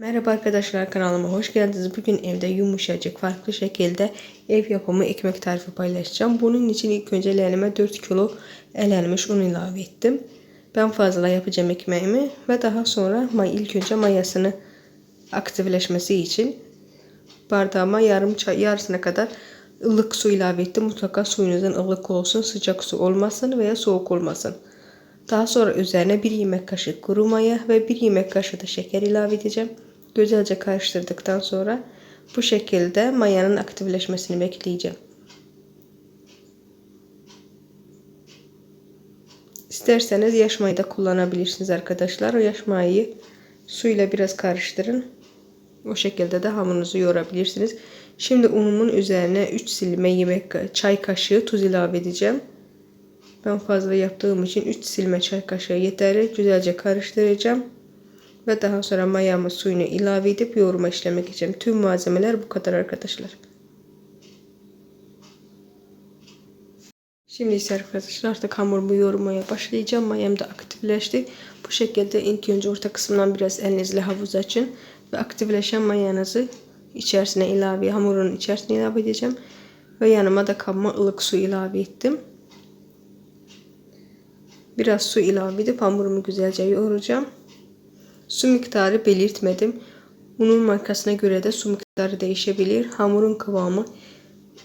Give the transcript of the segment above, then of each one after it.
Merhaba arkadaşlar kanalıma hoş geldiniz. Bugün evde yumuşacık farklı şekilde ev yapımı ekmek tarifi paylaşacağım. Bunun için ilk önce leğenime 4 kilo elenmiş un ilave ettim. Ben fazla yapacağım ekmeğimi ve daha sonra ilk önce mayasını aktifleşmesi için bardağıma yarım çay yarısına kadar ılık su ilave ettim. Mutlaka suyunuzun ılık olsun, sıcak su olmasın veya soğuk olmasın. Daha sonra üzerine bir yemek kaşığı kuru maya ve bir yemek kaşığı da şeker ilave edeceğim. Güzelce karıştırdıktan sonra bu şekilde mayanın aktifleşmesini bekleyeceğim. İsterseniz yaş mayı da kullanabilirsiniz arkadaşlar. O yaş mayayı suyla biraz karıştırın. O şekilde de hamurunuzu yoğurabilirsiniz. Şimdi unumun üzerine 3 silme yemek çay kaşığı tuz ilave edeceğim. Ben fazla yaptığım için 3 silme çay kaşığı yeterli. Güzelce karıştıracağım. Ve daha sonra mayamı suyunu ilave edip yoğurma işlemi geçeceğim. Tüm malzemeler bu kadar arkadaşlar. Şimdi ise arkadaşlar artık hamurumu yoğurmaya başlayacağım. Mayam da aktifleşti. Bu şekilde ilk önce orta kısmından biraz elinizle havuz açın. Ve aktifleşen mayanızı içerisine ilave, hamurun içerisine ilave edeceğim. Ve yanıma da kabıma ılık su ilave ettim. Biraz su ilave edip hamurumu güzelce yoğuracağım. Su miktarı belirtmedim. Unun markasına göre de su miktarı değişebilir. Hamurun kıvamı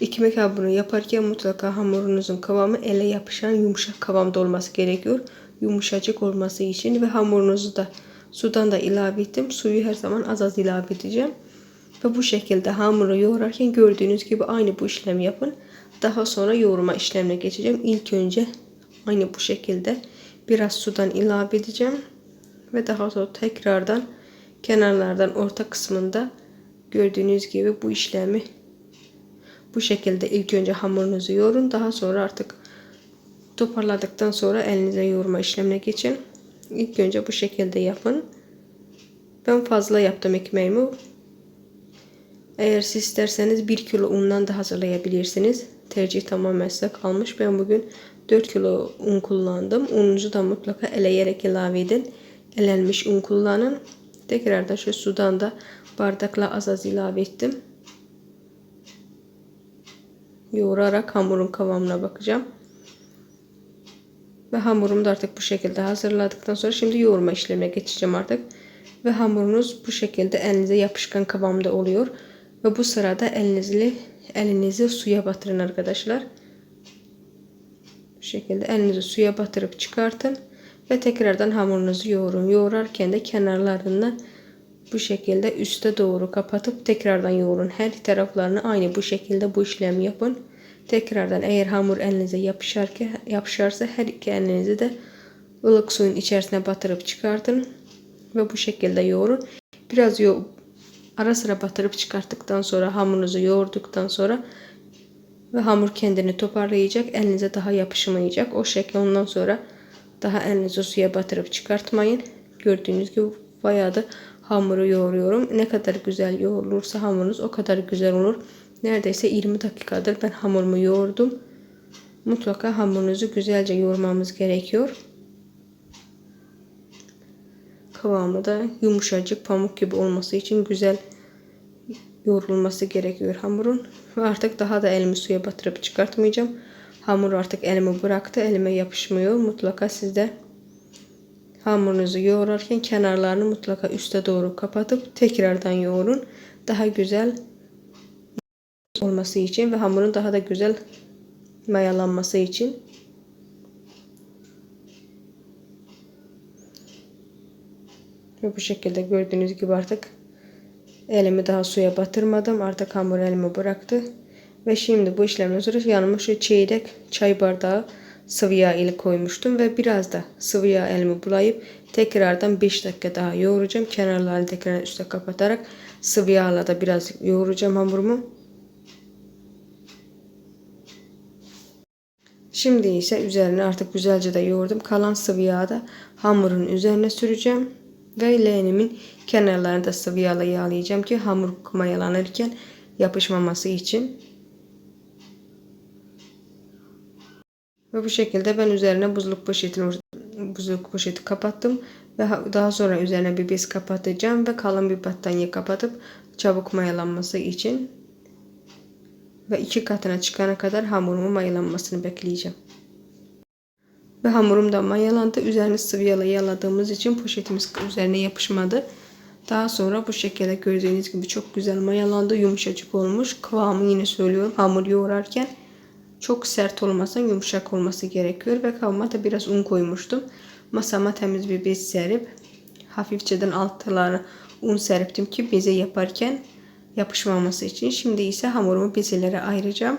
ekmek hamurunu yaparken mutlaka hamurunuzun kıvamı ele yapışan yumuşak kıvamda olması gerekiyor. Yumuşacık olması için ve hamurunuzu da sudan da ilave ettim. Suyu her zaman az az ilave edeceğim. Ve bu şekilde hamuru yoğurarken gördüğünüz gibi aynı bu işlemi yapın. Daha sonra yoğurma işlemine geçeceğim. İlk önce aynı bu şekilde biraz sudan ilave edeceğim ve daha sonra tekrardan kenarlardan orta kısmında gördüğünüz gibi bu işlemi bu şekilde ilk önce hamurunuzu yoğurun. Daha sonra artık toparladıktan sonra elinize yoğurma işlemine geçin. İlk önce bu şekilde yapın. Ben fazla yaptım ekmeğimi. Eğer siz isterseniz 1 kilo undan da hazırlayabilirsiniz. Tercih tamamen size kalmış. Ben bugün 4 kilo un kullandım. Ununuzu da mutlaka eleyerek ilave edin elenmiş un kullanın. Tekrardan şu sudan da bardakla az az ilave ettim. Yoğurarak hamurun kıvamına bakacağım. Ve hamurumu da artık bu şekilde hazırladıktan sonra şimdi yoğurma işlemine geçeceğim artık. Ve hamurunuz bu şekilde elinize yapışkan kıvamda oluyor. Ve bu sırada elinizi, elinizi suya batırın arkadaşlar. Bu şekilde elinizi suya batırıp çıkartın. Ve tekrardan hamurunuzu yoğurun. Yoğurarken de kenarlarını bu şekilde üste doğru kapatıp tekrardan yoğurun. Her taraflarını aynı bu şekilde bu işlemi yapın. Tekrardan eğer hamur elinize yapışarken, yapışarsa her iki elinizi de ılık suyun içerisine batırıp çıkartın. Ve bu şekilde yoğurun. Biraz yo ara sıra batırıp çıkarttıktan sonra hamurunuzu yoğurduktan sonra ve hamur kendini toparlayacak. Elinize daha yapışmayacak. O şekilde ondan sonra daha elinizi suya batırıp çıkartmayın. Gördüğünüz gibi bayağı da hamuru yoğuruyorum. Ne kadar güzel yoğurulursa hamurunuz o kadar güzel olur. Neredeyse 20 dakikadır ben hamurumu yoğurdum. Mutlaka hamurunuzu güzelce yoğurmamız gerekiyor. Kıvamı da yumuşacık pamuk gibi olması için güzel yoğrulması gerekiyor hamurun. Ve artık daha da elimi suya batırıp çıkartmayacağım. Hamur artık elimi bıraktı. Elime yapışmıyor. Mutlaka sizde hamurunuzu yoğururken kenarlarını mutlaka üste doğru kapatıp tekrardan yoğurun. Daha güzel olması için ve hamurun daha da güzel mayalanması için. Ve bu şekilde gördüğünüz gibi artık elimi daha suya batırmadım. Artık hamur elimi bıraktı. Ve şimdi bu işlemden sonra yanıma şu çeyrek çay bardağı sıvı yağ ile koymuştum ve biraz da sıvı yağ elimi bulayıp tekrardan 5 dakika daha yoğuracağım. Kenarlarını tekrar üste kapatarak sıvı yağla da biraz yoğuracağım hamurumu. Şimdi ise üzerine artık güzelce de yoğurdum. Kalan sıvı yağı da hamurun üzerine süreceğim. Ve leğenimin kenarlarını da sıvı yağla yağlayacağım ki hamur mayalanırken yapışmaması için. Ve bu şekilde ben üzerine buzluk poşetini buzdolabı poşeti kapattım ve ha- daha sonra üzerine bir bez kapatacağım ve kalın bir battaniye kapatıp çabuk mayalanması için ve iki katına çıkana kadar hamurumun mayalanmasını bekleyeceğim. Ve hamurum da mayalandı. Üzerini sıvı yağla yaladığımız için poşetimiz üzerine yapışmadı. Daha sonra bu şekilde gördüğünüz gibi çok güzel mayalandı. Yumuşacık olmuş. Kıvamı yine söylüyorum. Hamur yoğurarken çok sert olmasın yumuşak olması gerekiyor. Ve kavama da biraz un koymuştum. Masama temiz bir bez serip hafifçeden altlarına un serptim ki beze yaparken yapışmaması için. Şimdi ise hamurumu bezelere ayıracağım.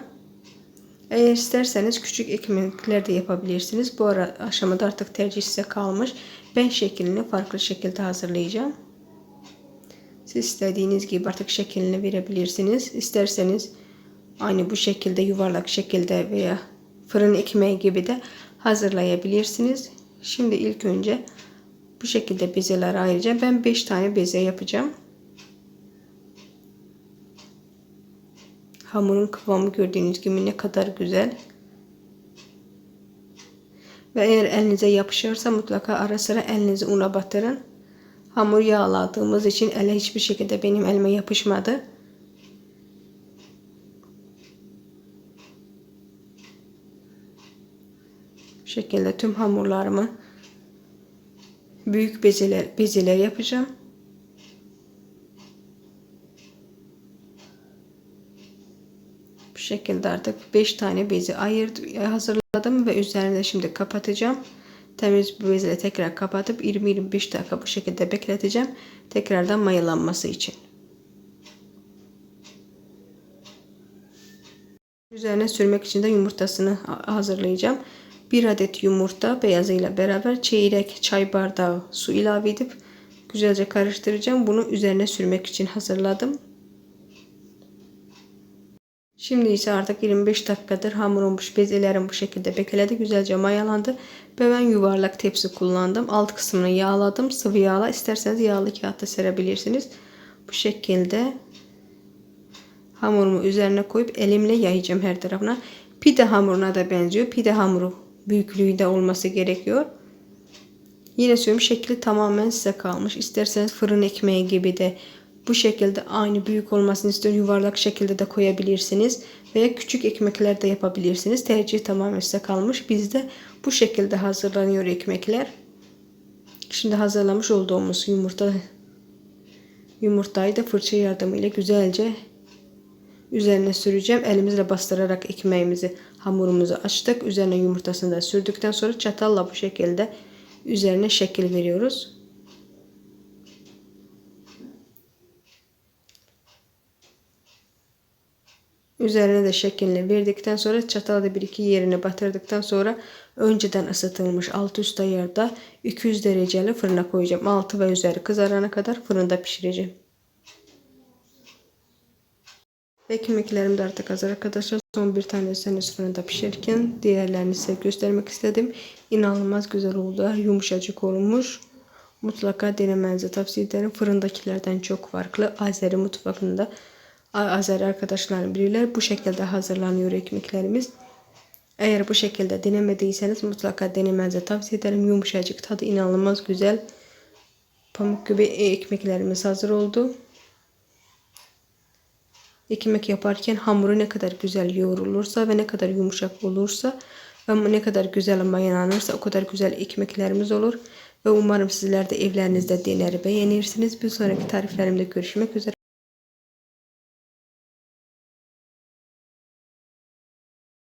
Eğer isterseniz küçük ekmekler de yapabilirsiniz. Bu ara aşamada artık tercih size kalmış. Ben şeklini farklı şekilde hazırlayacağım. Siz istediğiniz gibi artık şeklini verebilirsiniz. İsterseniz aynı bu şekilde yuvarlak şekilde veya fırın ekmeği gibi de hazırlayabilirsiniz. Şimdi ilk önce bu şekilde bezeler ayıracağım. Ben 5 tane beze yapacağım. Hamurun kıvamı gördüğünüz gibi ne kadar güzel. Ve eğer elinize yapışırsa mutlaka ara sıra elinizi una batırın. Hamur yağladığımız için ele hiçbir şekilde benim elime yapışmadı. Şekilde tüm hamurlarımı büyük bezeler, bezeler yapacağım. Bu şekilde artık 5 tane bezi ayırdım, hazırladım ve üzerine şimdi kapatacağım. Temiz bir bezle tekrar kapatıp 20-25 dakika bu şekilde bekleteceğim. Tekrardan mayalanması için. Üzerine sürmek için de yumurtasını hazırlayacağım. 1 adet yumurta beyazıyla beraber çeyrek çay bardağı su ilave edip güzelce karıştıracağım. Bunu üzerine sürmek için hazırladım. Şimdi ise artık 25 dakikadır hamurum bezelerim bu şekilde bekledi. Güzelce mayalandı. Ve ben yuvarlak tepsi kullandım. Alt kısmını yağladım. Sıvı yağla. isterseniz yağlı kağıtta serebilirsiniz. Bu şekilde hamurumu üzerine koyup elimle yayacağım her tarafına. Pide hamuruna da benziyor. Pide hamuru büyüklüğünde olması gerekiyor. Yine söylüyorum şekli tamamen size kalmış. İsterseniz fırın ekmeği gibi de bu şekilde aynı büyük olmasını istiyor. Yuvarlak şekilde de koyabilirsiniz. Veya küçük ekmekler de yapabilirsiniz. Tercih tamamen size kalmış. Bizde bu şekilde hazırlanıyor ekmekler. Şimdi hazırlamış olduğumuz yumurta yumurtayı da fırça yardımıyla güzelce üzerine süreceğim. Elimizle bastırarak ekmeğimizi hamurumuzu açtık. Üzerine yumurtasını da sürdükten sonra çatalla bu şekilde üzerine şekil veriyoruz. Üzerine de şeklini verdikten sonra çatalda bir iki yerini batırdıktan sonra önceden ısıtılmış alt üst ayarda 200 dereceli fırına koyacağım. Altı ve üzeri kızarana kadar fırında pişireceğim. Ekmeklerim de artık hazır arkadaşlar. Son bir tanesini fırında pişirirken diğerlerini size göstermek istedim. İnanılmaz güzel oldu. Yumuşacık olmuş. Mutlaka denemenizi tavsiye ederim. Fırındakilerden çok farklı. Azeri mutfağında Azeri arkadaşlarım bilirler. Bu şekilde hazırlanıyor ekmeklerimiz. Eğer bu şekilde denemediyseniz mutlaka denemenizi tavsiye ederim. Yumuşacık tadı inanılmaz güzel. Pamuk gibi ekmeklerimiz hazır oldu. Ekmek yaparken hamuru ne kadar güzel yoğrulursa ve ne kadar yumuşak olursa ve ne kadar güzel mayalanırsa o kadar güzel ekmeklerimiz olur. Ve umarım sizler de evlerinizde dener beğenirsiniz. Bir sonraki tariflerimde görüşmek üzere.